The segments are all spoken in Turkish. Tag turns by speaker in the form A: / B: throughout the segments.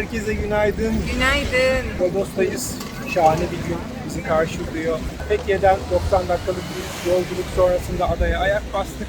A: Herkese günaydın.
B: Günaydın.
A: Rodos'tayız. Şahane bir gün bizi karşılıyor. Fethiye'den 90 dakikalık bir yolculuk sonrasında adaya ayak bastık.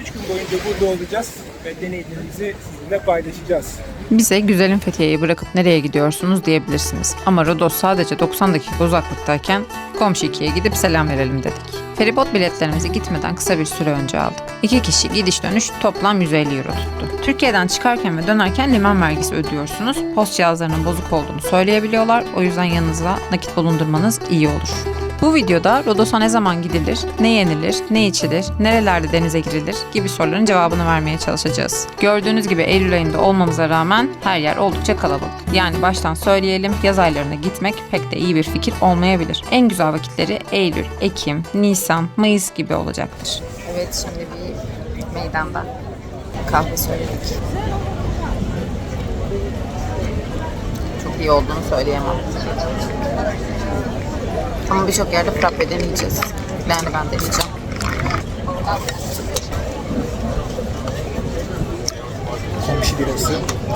A: 3 gün boyunca burada olacağız ve deneyimlerimizi sizinle paylaşacağız.
B: Bize güzelim Fethiye'yi bırakıp nereye gidiyorsunuz diyebilirsiniz. Ama Rodos sadece 90 dakika uzaklıktayken komşu ikiye gidip selam verelim dedik. Feribot biletlerimizi gitmeden kısa bir süre önce aldık. İki kişi gidiş dönüş toplam 150 euro tuttu. Türkiye'den çıkarken ve dönerken liman vergisi ödüyorsunuz. Post cihazlarının bozuk olduğunu söyleyebiliyorlar. O yüzden yanınıza nakit bulundurmanız iyi olur. Bu videoda Rodos'a ne zaman gidilir, ne yenilir, ne içilir, nerelerde denize girilir gibi soruların cevabını vermeye çalışacağız. Gördüğünüz gibi Eylül ayında olmamıza rağmen her yer oldukça kalabalık. Yani baştan söyleyelim yaz aylarına gitmek pek de iyi bir fikir olmayabilir. En güzel vakitleri Eylül, Ekim, Nisan, Mayıs gibi olacaktır. Evet şimdi bir meydanda kahve söyledik. Çok iyi olduğunu söyleyemem. Ama birçok yerde frappe deneyeceğiz. Yani ben deneyeceğim.
A: Komşu birası.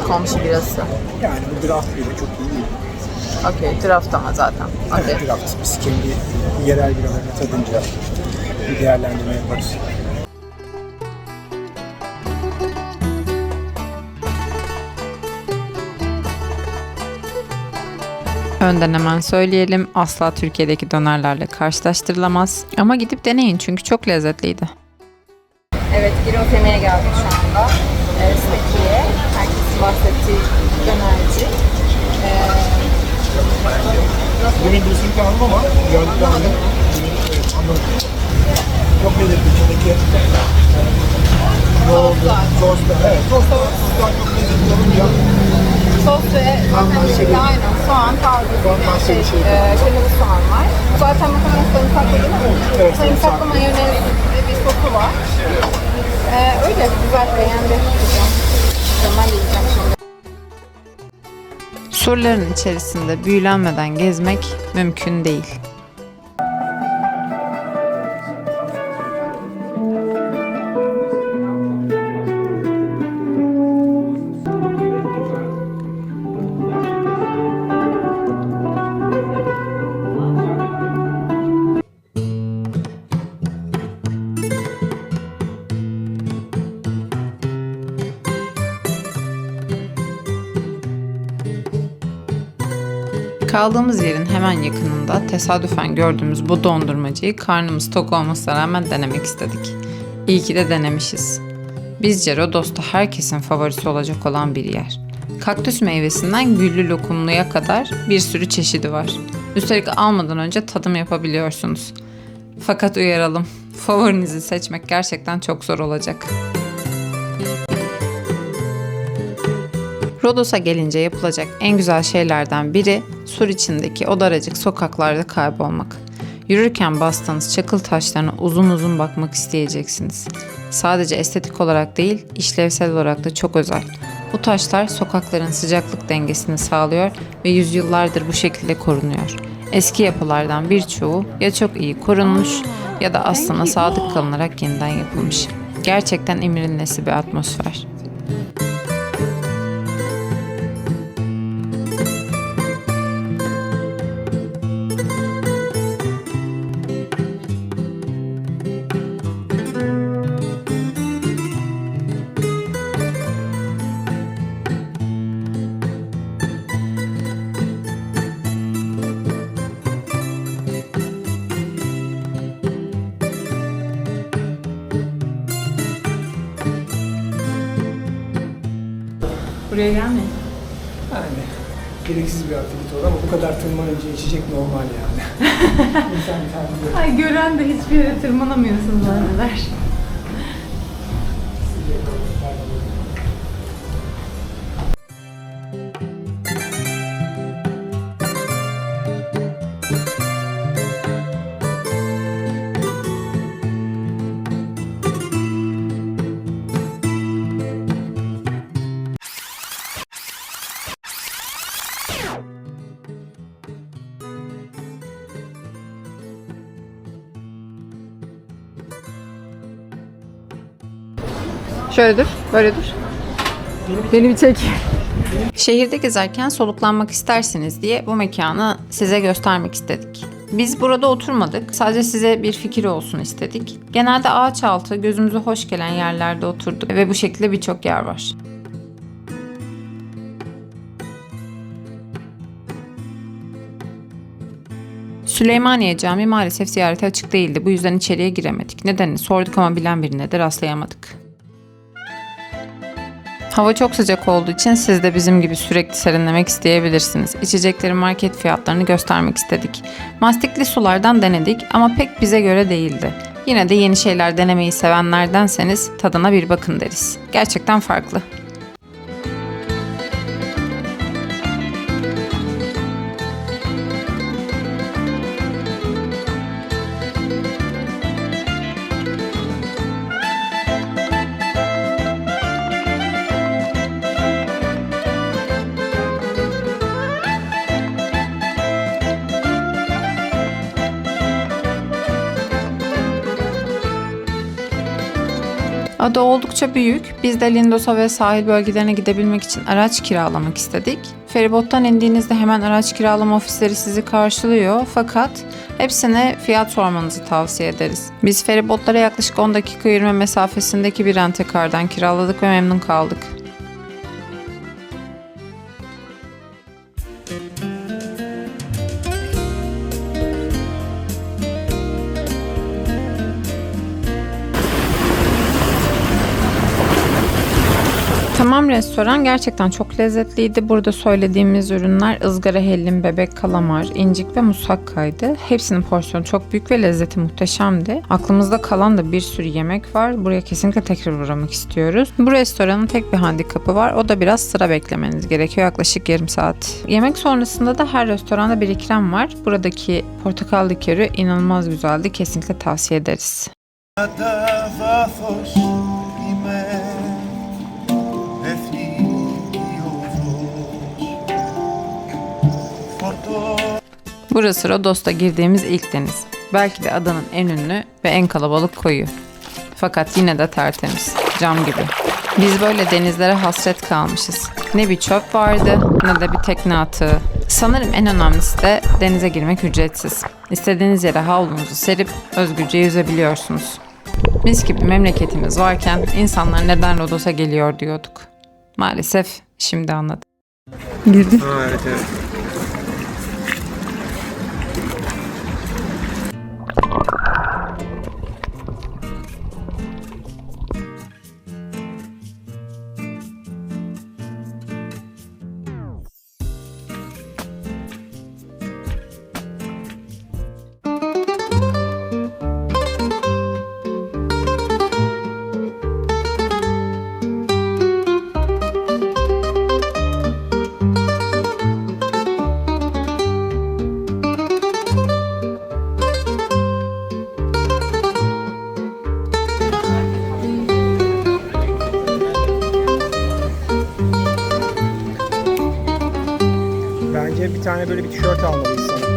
B: Komşu birası.
A: Yani bu draft bile çok iyi değil.
B: Okey, draft ama zaten. Okey.
A: Evet, draft. Biz kendi yerel biralarını tadınca bir değerlendirme yaparız.
B: Önden hemen söyleyelim. Asla Türkiye'deki dönerlerle karşılaştırılamaz. Ama gidip deneyin çünkü çok lezzetliydi. Evet, Giros yemeğe geldik şu anda. Ee, Fethiye. Herkesin bahsettiği dönerci.
A: Yemin birisini kaldım ama gördükten de evet, anladım. Çok lezzetli içindeki yoğurdu, sos da, evet sos çok lezzetli olunca
C: Sos ve içinde aynen soğan, taze şey,
A: şey.
C: e, soğan var. Zaten muhtemelen sarımsaklı değil mi?
A: Evet,
C: Sarımsaklı mayonez bir sosu var. E, öyle güzel beğendim. Ben yiyeceğim şimdi.
B: Surların içerisinde büyülenmeden gezmek mümkün değil. Kaldığımız yerin hemen yakınında tesadüfen gördüğümüz bu dondurmacıyı karnımız tok olmasına rağmen denemek istedik. İyi ki de denemişiz. Bizce Rodos'ta herkesin favorisi olacak olan bir yer. Kaktüs meyvesinden güllü lokumluya kadar bir sürü çeşidi var. Üstelik almadan önce tadım yapabiliyorsunuz. Fakat uyaralım, favorinizi seçmek gerçekten çok zor olacak. Rodos'a gelince yapılacak en güzel şeylerden biri sur içindeki o daracık sokaklarda kaybolmak. Yürürken bastığınız çakıl taşlarına uzun uzun bakmak isteyeceksiniz. Sadece estetik olarak değil, işlevsel olarak da çok özel. Bu taşlar sokakların sıcaklık dengesini sağlıyor ve yüzyıllardır bu şekilde korunuyor. Eski yapılardan birçoğu ya çok iyi korunmuş ya da aslına sadık kalınarak yeniden yapılmış. Gerçekten imrenilesi bir atmosfer. Buraya gelmeyin.
A: yani gereksiz bir aktivite olur ama bu kadar tırmanınca içecek normal yani. İnsan kendi
C: Ay gören de hiçbir yere tırmanamıyorsun zanneder.
B: Şöyle dur, böyle dur. Beni bir çek. Şehirde gezerken soluklanmak istersiniz diye bu mekanı size göstermek istedik. Biz burada oturmadık. Sadece size bir fikir olsun istedik. Genelde ağaç altı gözümüze hoş gelen yerlerde oturduk ve bu şekilde birçok yer var. Süleymaniye Camii maalesef ziyarete açık değildi. Bu yüzden içeriye giremedik. Nedenini sorduk ama bilen birine de rastlayamadık. Hava çok sıcak olduğu için siz de bizim gibi sürekli serinlemek isteyebilirsiniz. İçeceklerin market fiyatlarını göstermek istedik. Mastikli sulardan denedik ama pek bize göre değildi. Yine de yeni şeyler denemeyi sevenlerdenseniz tadına bir bakın deriz. Gerçekten farklı. Ada oldukça büyük. Biz de Lindos'a ve sahil bölgelerine gidebilmek için araç kiralamak istedik. Feribottan indiğinizde hemen araç kiralama ofisleri sizi karşılıyor fakat hepsine fiyat sormanızı tavsiye ederiz. Biz feribotlara yaklaşık 10 dakika yürüme mesafesindeki bir rentekardan kiraladık ve memnun kaldık. Tamam restoran gerçekten çok lezzetliydi. Burada söylediğimiz ürünler ızgara hellim, bebek kalamar, incik ve musakkaydı. Hepsinin porsiyonu çok büyük ve lezzeti muhteşemdi. Aklımızda kalan da bir sürü yemek var. Buraya kesinlikle tekrar uğramak istiyoruz. Bu restoranın tek bir handikapı var. O da biraz sıra beklemeniz gerekiyor. Yaklaşık yarım saat. Yemek sonrasında da her restoranda bir ikram var. Buradaki portakal likörü inanılmaz güzeldi. Kesinlikle tavsiye ederiz. Burası Rodos'ta girdiğimiz ilk deniz. Belki de adanın en ünlü ve en kalabalık koyu. Fakat yine de tertemiz, cam gibi. Biz böyle denizlere hasret kalmışız. Ne bir çöp vardı ne de bir tekne atığı. Sanırım en önemlisi de denize girmek ücretsiz. İstediğiniz yere havlunuzu serip özgürce yüzebiliyorsunuz. Mis gibi memleketimiz varken insanlar neden Rodos'a geliyor diyorduk. Maalesef şimdi anladım.
A: Ha, evet evet. Tane böyle bir tişört almalıyız sana.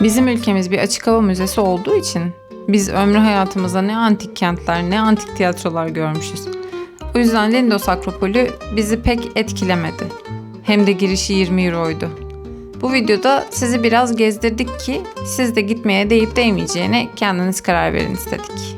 B: Bizim ülkemiz bir açık hava müzesi olduğu için biz ömrü hayatımızda ne antik kentler ne antik tiyatrolar görmüşüz. O yüzden Lindos Akropolü bizi pek etkilemedi. Hem de girişi 20 euroydu. Bu videoda sizi biraz gezdirdik ki siz de gitmeye değip değmeyeceğine kendiniz karar verin istedik.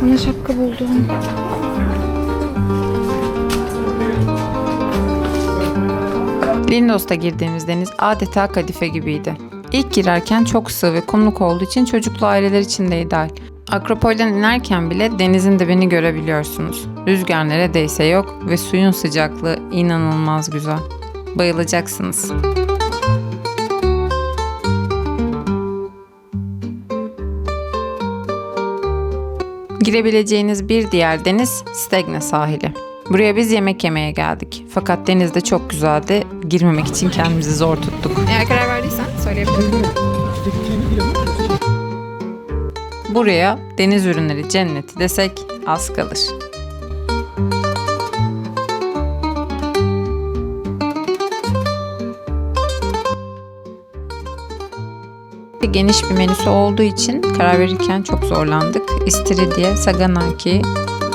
B: Sana şapka buldum. Lindos'ta girdiğimiz deniz adeta kadife gibiydi. İlk girerken çok sığ ve kumluk olduğu için çocuklu aileler için de ideal. Akropol'den inerken bile denizin dibini görebiliyorsunuz. Rüzgar neredeyse yok ve suyun sıcaklığı inanılmaz güzel. Bayılacaksınız. Girebileceğiniz bir diğer deniz Stegna sahili. Buraya biz yemek yemeye geldik. Fakat deniz de çok güzeldi. Girmemek için kendimizi zor tuttuk.
C: Eğer karar verdiysen söyleyebilirim.
B: Buraya deniz ürünleri cenneti desek az kalır. Geniş bir menüsü olduğu için karar verirken çok zorlandık. İstiridye, saganaki,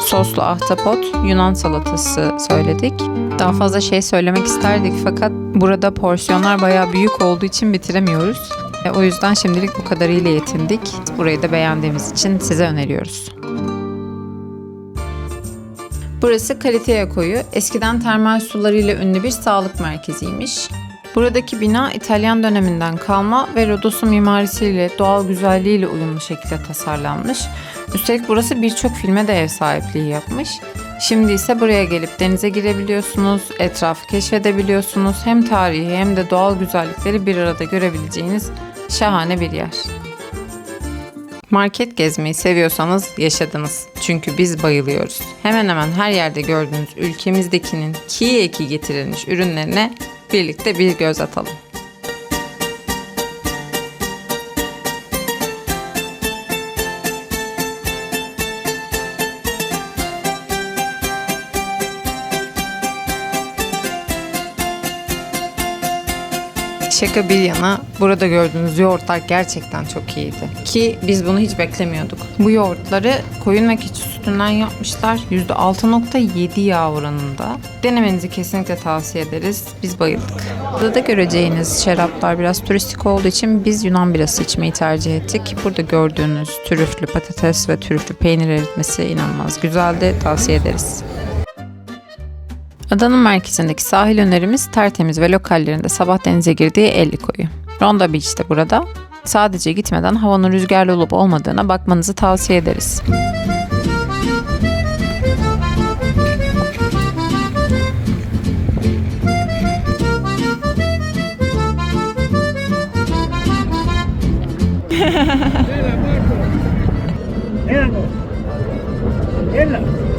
B: soslu ahtapot, Yunan salatası söyledik. Daha fazla şey söylemek isterdik fakat burada porsiyonlar bayağı büyük olduğu için bitiremiyoruz. E, o yüzden şimdilik bu kadarıyla yetindik. Burayı da beğendiğimiz için size öneriyoruz. Burası Kalitea Koyu. Eskiden termal sularıyla ünlü bir sağlık merkeziymiş. Buradaki bina İtalyan döneminden kalma ve Rodos'un mimarisiyle, doğal güzelliğiyle uyumlu şekilde tasarlanmış. Üstelik burası birçok filme de ev sahipliği yapmış. Şimdi ise buraya gelip denize girebiliyorsunuz, etrafı keşfedebiliyorsunuz. Hem tarihi hem de doğal güzellikleri bir arada görebileceğiniz şahane bir yer. Market gezmeyi seviyorsanız yaşadınız. Çünkü biz bayılıyoruz. Hemen hemen her yerde gördüğünüz ülkemizdekinin ki eki getirilmiş ürünlerine birlikte bir göz atalım. Şaka bir yana burada gördüğünüz yoğurtlar gerçekten çok iyiydi. Ki biz bunu hiç beklemiyorduk. Bu yoğurtları koyun ve keçi sütünden yapmışlar. %6.7 yağ oranında. Denemenizi kesinlikle tavsiye ederiz. Biz bayıldık. Burada göreceğiniz şaraplar biraz turistik olduğu için biz Yunan birası içmeyi tercih ettik. Burada gördüğünüz trüflü patates ve trüflü peynir eritmesi inanılmaz güzeldi. Tavsiye ederiz. Adanın merkezindeki sahil önerimiz tertemiz ve lokallerinde sabah denize girdiği 50 koyu. Ronda Beach de burada. Sadece gitmeden havanın rüzgarlı olup olmadığına bakmanızı tavsiye ederiz.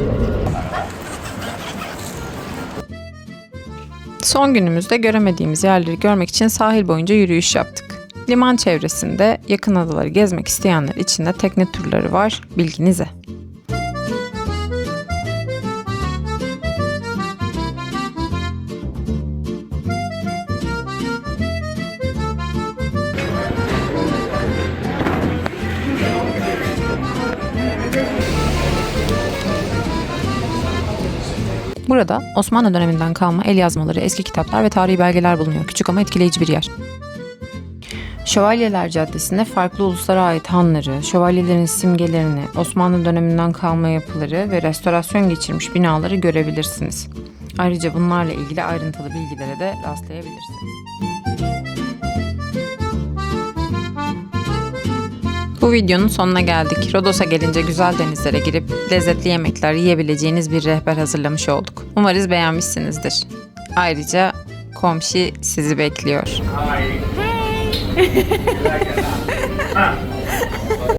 B: Son günümüzde göremediğimiz yerleri görmek için sahil boyunca yürüyüş yaptık. Liman çevresinde yakın adaları gezmek isteyenler için de tekne turları var, bilginize. Burada Osmanlı döneminden kalma el yazmaları, eski kitaplar ve tarihi belgeler bulunuyor. Küçük ama etkileyici bir yer. Şövalyeler Caddesi'nde farklı uluslara ait hanları, şövalyelerin simgelerini, Osmanlı döneminden kalma yapıları ve restorasyon geçirmiş binaları görebilirsiniz. Ayrıca bunlarla ilgili ayrıntılı bilgilere de rastlayabilirsiniz. Bu videonun sonuna geldik. Rodos'a gelince güzel denizlere girip lezzetli yemekler yiyebileceğiniz bir rehber hazırlamış olduk. Umarız beğenmişsinizdir. Ayrıca komşi sizi bekliyor.